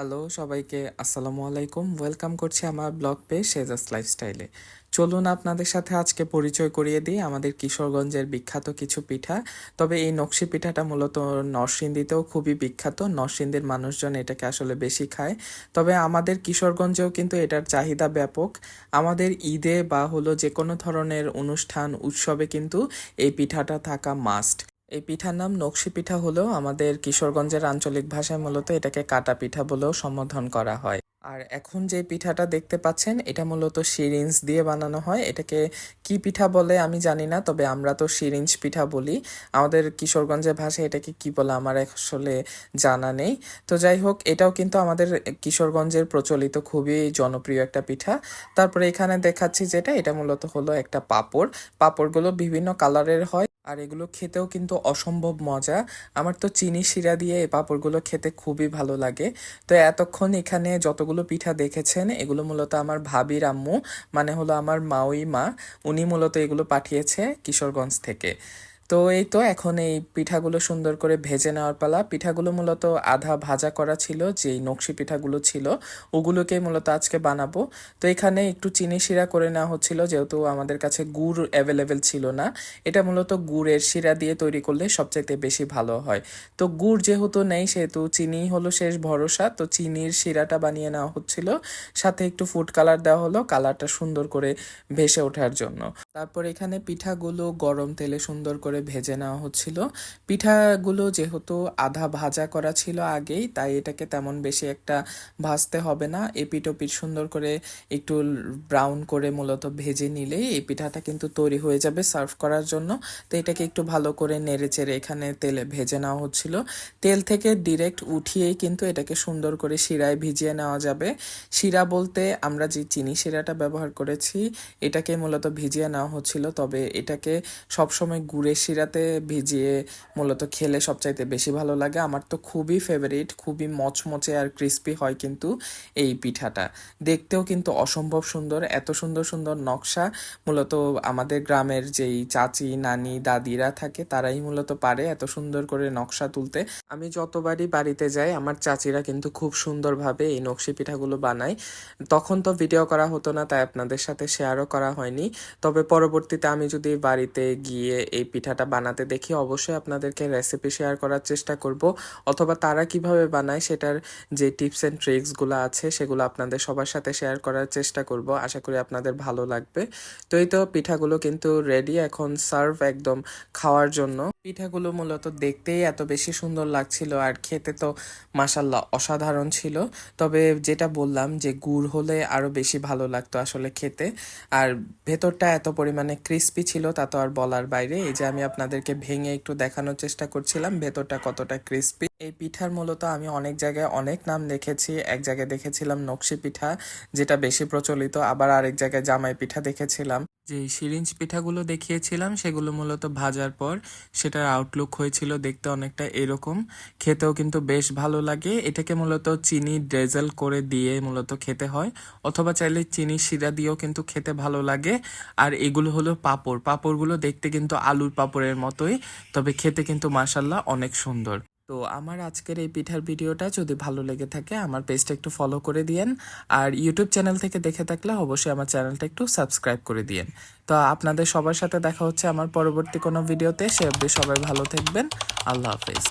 Hello সবাইকে আসসালামু আলাইকুম। ওয়েলকাম করছি আমার ব্লগ পে সেজাস লাইফস্টাইলে চলুন আপনাদের সাথে আজকে পরিচয় করিয়ে দিই আমাদের কিশোরগঞ্জের বিখ্যাত কিছু পিঠা। তবে এই নকশি পিঠাটা মূলত নরসিংদীতেও খুবই বিখ্যাত। নরসিংদীর মানুষজন এটাকে আসলে বেশি খায়। তবে আমাদের কিশোরগঞ্জেও কিন্তু এটার চাহিদা ব্যাপক। আমাদের ঈদে বা হলো যে কোনো ধরনের অনুষ্ঠান, উৎসবে কিন্তু এই পিঠাটা থাকা মাস্ট এই পিঠার নাম নকশি পিঠা হলেও আমাদের কিশোরগঞ্জের আঞ্চলিক ভাষায় মূলত এটাকে কাটা পিঠা বলেও সম্বোধন করা হয়। আর এখন যে পিঠাটা দেখতে পাচ্ছেন, এটা মূলত সিরিঞ্জ দিয়ে বানানো হয়। এটাকে কি পিঠা বলে আমি জানি না, তবে আমরা তো সিরিঞ্জ পিঠা বলি। আমাদের কিশোরগঞ্জের ভাষায় এটাকে কি বলে আমার আসলে জানা নেই। তো যাই হোক, এটাও কিন্তু আমাদের কিশোরগঞ্জের প্রচলিত খুবই জনপ্রিয় একটা পিঠা। তারপরে এখানে দেখাচ্ছি যেটা, এটা মূলত হলো একটা পাপড়। পাপড়গুলো বিভিন্ন কালারের হয়। আর এগুলো খেতেও কিন্তু অসম্ভব মজা। আমার তো চিনি শিরা দিয়ে এ পাঁপড়গুলো খেতে খুবই ভালো লাগে। তো এতক্ষণ এখানে যতগুলো পিঠা দেখেছেন, এগুলো মূলত আমার ভাবির আম্মু মানে হলো আমার মাউই মা। উনি মূলত এগুলো পাঠিয়েছে কিশোরগঞ্জ থেকে। তো এই তো এখন এই পিঠাগুলো সুন্দর করে ভেজে নেওয়ার পালা। পিঠাগুলো মূলত আধা ভাজা করা ছিল, যেই নকশি পিঠাগুলো ছিল, ওগুলোকে মূলত আজকে বানাবো। তো এখানে একটু চিনি শিরা করে নেওয়া হচ্ছিল, যেহেতু আমাদের কাছে গুড় অ্যাভেলেবেল ছিল না। এটা মূলত গুড়ের শিরা দিয়ে তৈরি করলে সবচাইতে বেশি ভালো হয়। তো গুড় যেহেতু নেই, সেহেতু চিনি হলো শেষ ভরসা। তো চিনির শিরাটা বানিয়ে নেওয়া হচ্ছিল। সাথে একটু ফুড কালার দেওয়া হলো কালারটা সুন্দর করে ভেসে ওঠার জন্য। তারপর এখানে পিঠাগুলো গরম তেলে সুন্দর করে ভেজে নেওয়া হচ্ছিল। পিঠাগুলো যেহেতু আধা ভাজা করা ছিল আগেই, তাই এটাকে তেমন বেশি একটা ভাজতে হবে না। এপিট ওপিট সুন্দর করে একটু ব্রাউন করে মূলত ভেজে নিলেই এই পিঠাটা কিন্তু তৈরি হয়ে যাবে সার্ভ করার জন্য। তো এটাকে একটু ভালো করে নেড়ে চেড়ে এখানে তেলে ভেজে নেওয়া হচ্ছিল। তেল থেকে ডিরেক্ট উঠিয়েই কিন্তু এটাকে সুন্দর করে শিরায় ভিজিয়ে নেওয়া যাবে। শিরা বলতে আমরা যে চিনি শিরাটা ব্যবহার করেছি, এটাকে মূলত ভিজিয়ে নেওয়া হচ্ছিল, তবে এটাকে সবসময় গুড়ের শিরাতে ভিজিয়ে মূলত খেলে সবচাইতে বেশি ভালো লাগে। আমার তো খুবই ফেভারিট খুবই মচমচে আর ক্রিস্পি হয় কিন্তু এই পিঠাটা। দেখতেও কিন্তু অসম্ভব সুন্দর, এত সুন্দর সুন্দর নকশা। মূলত আমাদের গ্রামের যেই চাচি, নানি, দাদিরা থাকে, তারাই মূলত পারে এত সুন্দর করে নকশা তুলতে। আমি যতবারই বাড়িতে যাই, আমার চাচিরা কিন্তু খুব সুন্দরভাবে এই নকশি পিঠাগুলো বানায়। তখন তো ভিডিও করা হতো না, তাই আপনাদের সাথে শেয়ারও করা হয়নি। তবে পরবর্তীতে আমি যদি বাড়িতে গিয়ে এই পিঠাটা বানাতে দেখি অবশ্যই আপনাদেরকে রেসিপি শেয়ার করার চেষ্টা করব। অথবা তারা কীভাবে বানায় সেটার যে টিপস অ্যান্ড ট্রিক্সগুলো আছে সেগুলো আপনাদের সবার সাথে শেয়ার করার চেষ্টা করব। আশা করি আপনাদের ভালো লাগবে। তো এই তো পিঠাগুলো কিন্তু রেডি এখন সার্ভ একদম খাওয়ার জন্য। পিঠাগুলো মূলত দেখতেই এত বেশি সুন্দর লাগছিল আর খেতে তো মাসাল্লাহ অসাধারণ ছিল। তবে যেটা বললাম যে গুড় হলে আরও বেশি ভালো লাগতো আসলে খেতে। আর ভেতরটা এত পরিমাণে ক্রিস্পি ছিল তা তো আর বলার বাইরে। এই যে আমি আপনাদেরকে ভেঙে একটু দেখানোর চেষ্টা করছিলাম। ভেতরটা কতটা ক্রিস্পি এই পিঠার মূলত আমি অনেক জায়গায় অনেক নাম দেখেছি। এক জায়গায় দেখেছিলাম নকশি পিঠা, যেটা বেশি প্রচলিত। আবার আরেক জায়গায় জামাই পিঠা দেখেছিলাম। যে সিরিঞ্জ পিঠাগুলো দেখিয়েছিলাম, সেগুলো মূলত ভাজার পর সেটার আউটলুক হয়েছিল দেখতে অনেকটা এরকম। খেতেও কিন্তু বেশ ভালো লাগে। এটাকে মূলত চিনি ড্রেজেল করে দিয়ে মূলত খেতে হয়, অথবা চাইলে চিনি শিরা দিয়েও কিন্তু খেতে ভালো লাগে। আর এগুলো হলো পাঁপড়। পাঁপড়গুলো দেখতে কিন্তু আলুর পাঁপড়ের মতোই, তবে খেতে কিন্তু মাসাল্লাহ অনেক সুন্দর। তো আমার আজকের এই পিঠার ভিডিওটা যদি ভালো লেগে থাকে, আমার পেজটা একটু ফলো করে দিয়েন। আর ইউটিউব চ্যানেল থেকে দেখে থাকলে অবশ্যই আমার চ্যানেলটা একটু সাবস্ক্রাইব করে দিয়েন। তো আপনাদের সবার সাথে দেখা হচ্ছে আমার পরবর্তী কোনো ভিডিওতে। সে অবধি সবাই ভালো থাকবেন। আল্লাহ হাফেজ।